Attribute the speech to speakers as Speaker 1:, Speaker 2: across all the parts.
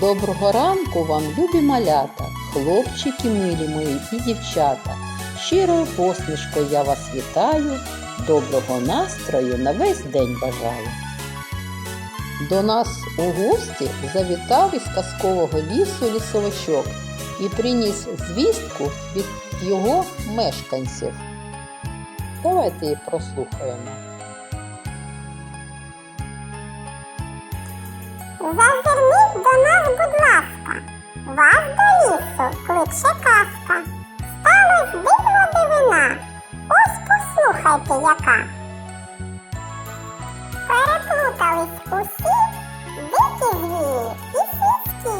Speaker 1: Доброго ранку вам, любі малята, хлопчики милі мої і дівчата. Щирою посмішкою я вас вітаю, доброго настрою на весь день бажаю. До нас у гості завітав із казкового лісу лісовичок і приніс звістку від його мешканців. Давайте її прослухаємо.
Speaker 2: Будь ласка, вас до лісу кличе казка. Сталось диво дивина. Ось послухайте яка. Переплутались усі дикі звірі і сільські,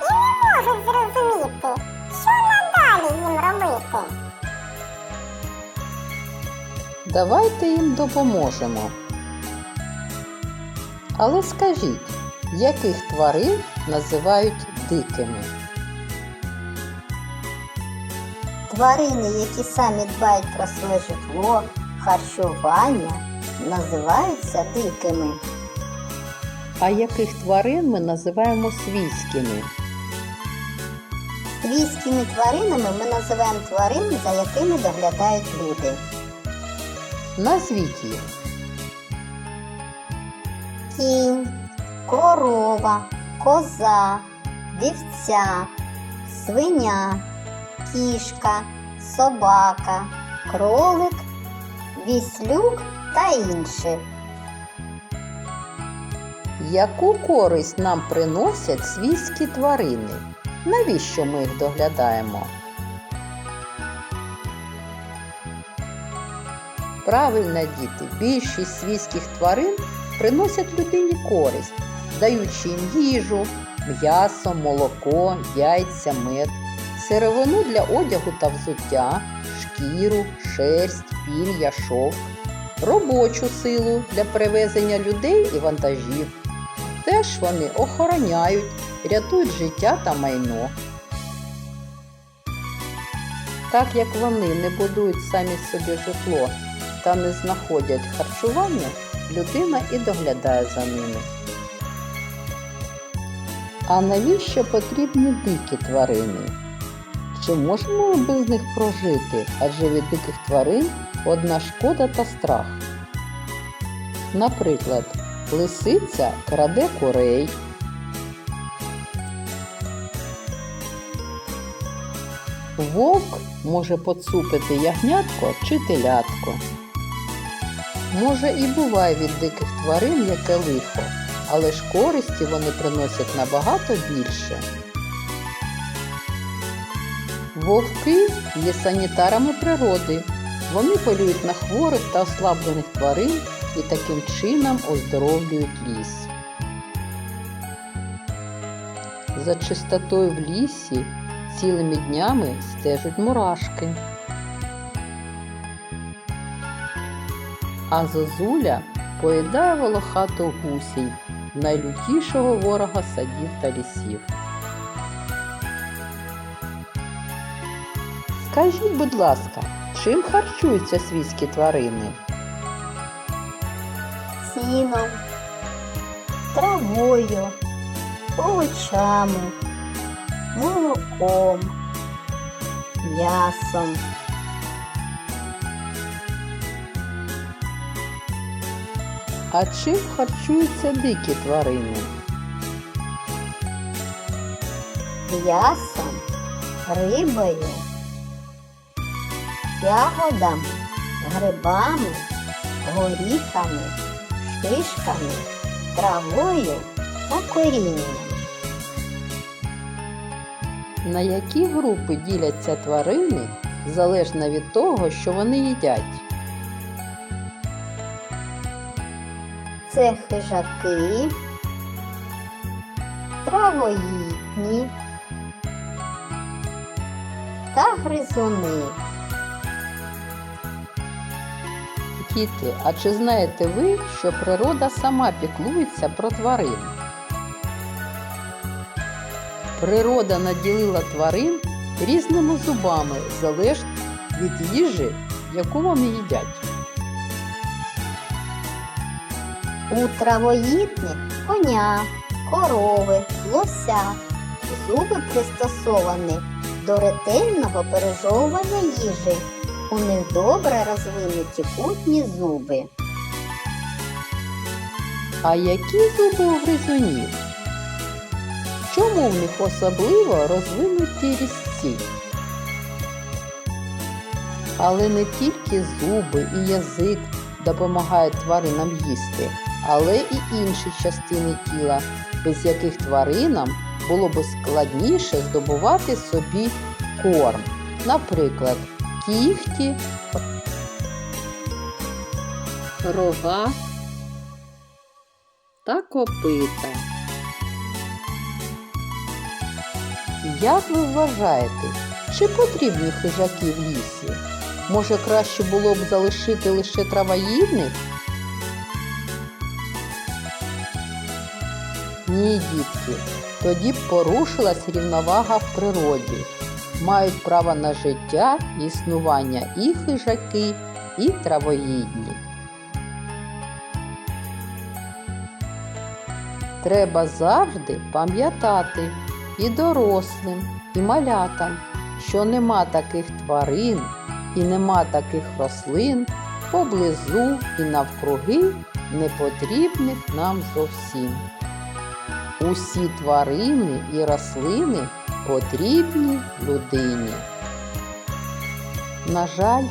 Speaker 2: і не можуть зрозуміти, що надалі їм робити.
Speaker 1: Давайте їм допоможемо. Але скажіть, яких тварин називають дикими?
Speaker 3: Тварини, які самі дбають про своє житло, харчування, називаються дикими.
Speaker 1: А яких тварин ми називаємо свійськими?
Speaker 3: Свійськими тваринами ми називаємо тварин, за якими доглядають люди.
Speaker 1: Назвіть їх.
Speaker 3: Кінь, корова, коза, вівця, свиня, кішка, собака, кролик, віслюк та інші.
Speaker 1: Яку користь нам приносять свійські тварини? Навіщо ми їх доглядаємо? Правильно, діти, більшість свійських тварин приносять людині користь, даючи їм їжу, м'ясо, молоко, яйця, мед, сировину для одягу та взуття, шкіру, шерсть, пір'я, шовк, робочу силу для перевезення людей і вантажів. Теж вони охороняють, рятують життя та майно. Так як вони не будують самі собі житло та не знаходять харчування, людина і доглядає за ними. А навіщо потрібні дикі тварини? Чи можемо ми без них прожити, адже від диких тварин одна шкода та страх. Наприклад, лисиця краде курей. Вовк може поцупити ягнятко чи телятко. Може і буває від диких тварин яке лихо, але ж користі вони приносять набагато більше. Вовки є санітарами природи. Вони полюють на хворих та ослаблених тварин і таким чином оздоровлюють ліс. За чистотою в лісі цілими днями стежуть мурашки. А зозуля поїдає волохату гусінь, найлютішого ворога садів та лісів. Скажіть, будь ласка, чим харчуються свійські тварини?
Speaker 3: сіном, травою, овочами, молоком, м'ясом.
Speaker 1: А чим харчуються дикі тварини?
Speaker 3: м'ясом, рибою, ягодами, грибами, горіхами, шишками, травою та корінням.
Speaker 1: На які групи діляться тварини залежно від того, що вони їдять?
Speaker 3: Це хижаки, травоїдні та гризуни.
Speaker 1: Діти, а чи знаєте ви, що природа сама піклується про тварин? Природа наділила тварин різними зубами залежно від їжі, яку вони їдять.
Speaker 3: У травоїдних коня, корови, лося. Зуби пристосовані до ретельного пережовування їжі. У них добре розвинуті кутні зуби.
Speaker 1: А які зуби у гризунів? Чому в них особливо розвинуті різці? Але не тільки зуби і язик допомагають тваринам їсти, але і інші частини тіла, без яких тваринам було би складніше здобувати собі корм. Наприклад, кігті, рога та копита. Як ви вважаєте, чи потрібні хижаки в лісі? Може, краще було б залишити лише травоїдних? Ні, дітки, тоді б порушилась рівновага в природі. Мають право на життя існування і хижаки, і травоїдні. Треба завжди пам'ятати і дорослим, і малятам, що нема таких тварин і нема таких рослин поблизу і навкруги непотрібних нам зовсім. Усі тварини і рослини потрібні людині. На жаль,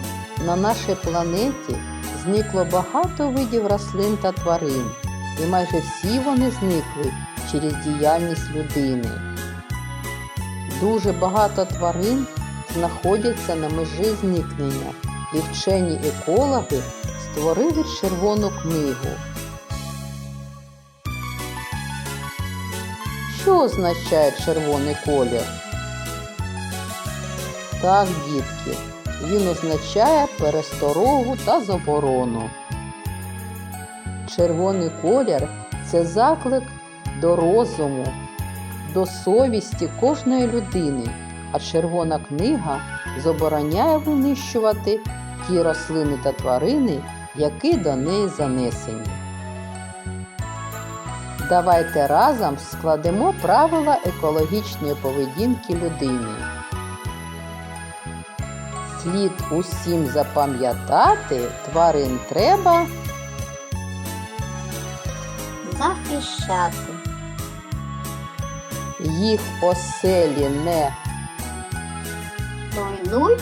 Speaker 1: на нашій планеті зникло багато видів рослин та тварин, і майже всі вони зникли через діяльність людини. Дуже багато тварин знаходяться на межі зникнення, і вчені екологи створили червону книгу. Що означає червоний колір? Так, дітки, він означає пересторогу та заборону. Червоний колір це заклик до розуму, до совісті кожної людини, а червона книга забороняє винищувати ті рослини та тварини, які до неї занесені. Давайте разом складемо правила екологічної поведінки людини. Слід усім запам'ятати, тварин треба
Speaker 3: Захищати.
Speaker 1: їх оселі не
Speaker 3: Руйнуй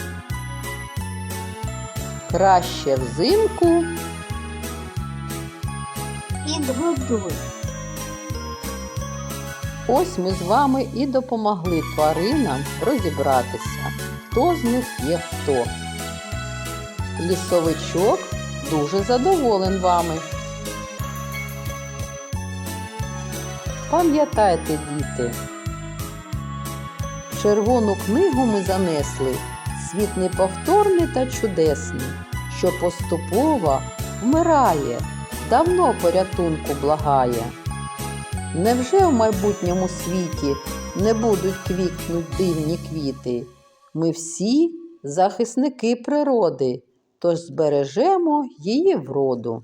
Speaker 1: краще взимку.
Speaker 3: підгодуй.
Speaker 1: Ось ми з вами і допомогли тваринам розібратися, хто з них є хто. Лісовичок дуже задоволен вами. Пам'ятайте, діти, червону книгу ми занесли світ неповторний та чудесний, що поступово вмирає, давно порятунку благає. Невже в майбутньому світі не будуть квітнуть дивні квіти? Ми всі захисники природи, тож збережемо її вроду.